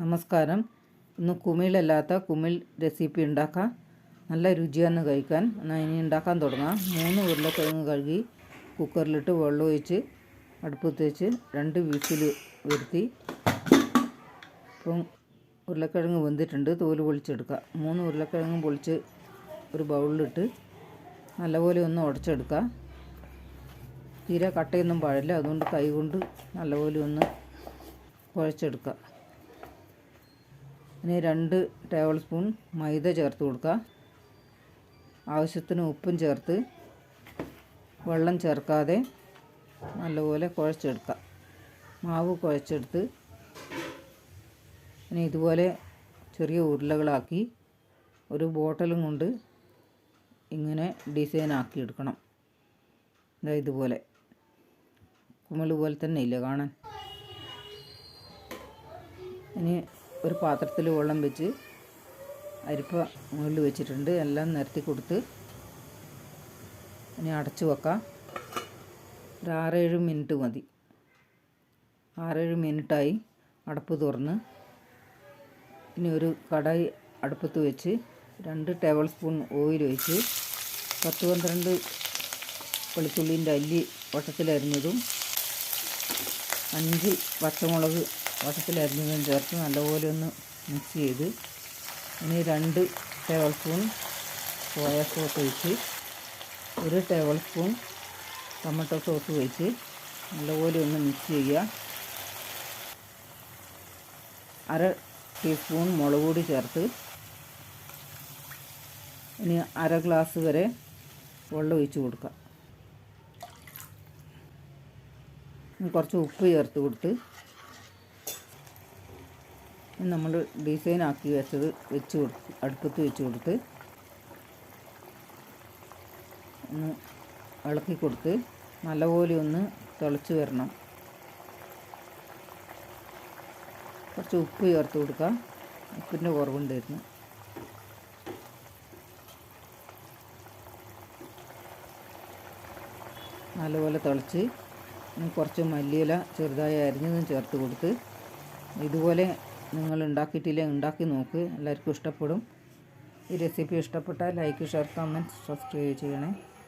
നമസ്കാരം. ഇന്ന് കുമിളല്ലാത്ത കുമിൾ റെസിപ്പി ഉണ്ടാക്കാം. നല്ല രുചിയാണ് കഴിക്കാൻ. എന്നാൽ ഇനി ഉണ്ടാക്കാൻ തുടങ്ങാം. മൂന്ന് ഉരുളക്കിഴങ്ങ് കഴുകി കുക്കറിലിട്ട് വെള്ളം ഒഴിച്ച് അടുപ്പത്ത് വെച്ച് രണ്ട് വിസിൽ വരുത്തി. ഇപ്പം ഉരുളക്കിഴങ്ങ് വെന്തിട്ടുണ്ട്. തോൽ പൊളിച്ചെടുക്കുക മൂന്ന് ഉരുളക്കിഴങ്ങ് പൊളിച്ച് ഒരു ബൗളിലിട്ട് നല്ലപോലെ ഒന്ന് ഉടച്ചെടുക്കുക തീരെ കട്ടയൊന്നും പാടില്ല. അതുകൊണ്ട് കൈ കൊണ്ട് നല്ലപോലെ ഒന്ന് കുഴച്ചെടുക്കുക ഇനി രണ്ട് ടേബിൾ സ്പൂൺ മൈദ ചേർത്ത് കൊടുക്കുക. ആവശ്യത്തിന് ഉപ്പും ചേർത്ത് വെള്ളം ചേർക്കാതെ നല്ലപോലെ കുഴച്ചെടുക്കുക. മാവ് കുഴച്ചെടുത്ത് ഇനി ഇതുപോലെ ചെറിയ ഉരുളകളാക്കി ഒരു ബോട്ടലും കൊണ്ട് ഇങ്ങനെ ഡിസൈൻ ആക്കി എടുക്കണം. ഇതാ ഇതുപോലെ. കുമ്മൽ പോലെ തന്നെ ഇല്ല കാണാൻ? ഇനി ഒരു പാത്രത്തിൽ വെള്ളം വെച്ച് അരിപ്പ മുകളിൽ വെച്ചിട്ടുണ്ട്. എല്ലാം നിരത്തി കൊടുത്ത് ഇനി അടച്ചു വെക്കാം. ഒരു ആറേഴ് മിനിറ്റ് മതി. ആറേഴ് മിനിറ്റായി അടപ്പ് തുറന്ന്. ഇനി ഒരു കടായി അടുപ്പത്ത് വെച്ച് രണ്ട് ടേബിൾ സ്പൂൺ ഓയിൽ ഒഴിച്ച് പത്ത് പന്ത്രണ്ട് വെളുത്തുള്ളിന്റെ അല്ലി വട്ടത്തിലരിഞ്ഞതും അഞ്ച് പച്ചമുളക് വട്ടത്തിലരിഞ്ഞതും ചേർത്ത് നല്ലപോലെ ഒന്ന് മിക്സ് ചെയ്ത് ഇനി രണ്ട് ടേബിൾ സ്പൂൺ സോയ സോസ് ഒഴിച്ച് ഒരു ടേബിൾ സ്പൂൺ ടൊമാറ്റോ സോസ് ഒഴിച്ച് നല്ലപോലെ ഒന്ന് മിക്സ് ചെയ്യുക. അര ടീസ്പൂൺ മുളക് പൊടി ചേർത്ത് ഇനി അര ഗ്ലാസ് വരെ വെള്ളം ഒഴിച്ച് കൊടുക്കുക. കുറച്ച് ഉപ്പ് ചേർത്ത് കൊടുത്ത് നമ്മൾ ഡിസൈൻ ആക്കി വെച്ചത് വെച്ച് കൊടുത്ത് അടുപ്പത്ത് വെച്ച് കൊടുത്ത് ഒന്ന് ഇളക്കി കൊടുത്ത് നല്ലപോലെ ഒന്ന് തിളച്ച് വരണം. കുറച്ച് ഉപ്പ് ചേർത്ത് കൊടുക്കുക ഉപ്പിന്റെ കുറവുണ്ടായിരുന്നു. നല്ലപോലെ തിളച്ച് കുറച്ച് മല്ലിയില ചെറുതായി അരിഞ്ഞതും ചേർത്ത് കൊടുത്ത് ഇതുപോലെ നിങ്ങൾ ഉണ്ടാക്കിയിട്ടില്ല ഉണ്ടാക്കി നോക്ക്. എല്ലാവർക്കും ഇഷ്ടപ്പെടും. ഈ റെസിപ്പി ഇഷ്ടപ്പെട്ടാൽ ലൈക്ക് ഷെയർ കമന്റ് സബ്സ്ക്രൈബ് ചെയ്യണേ.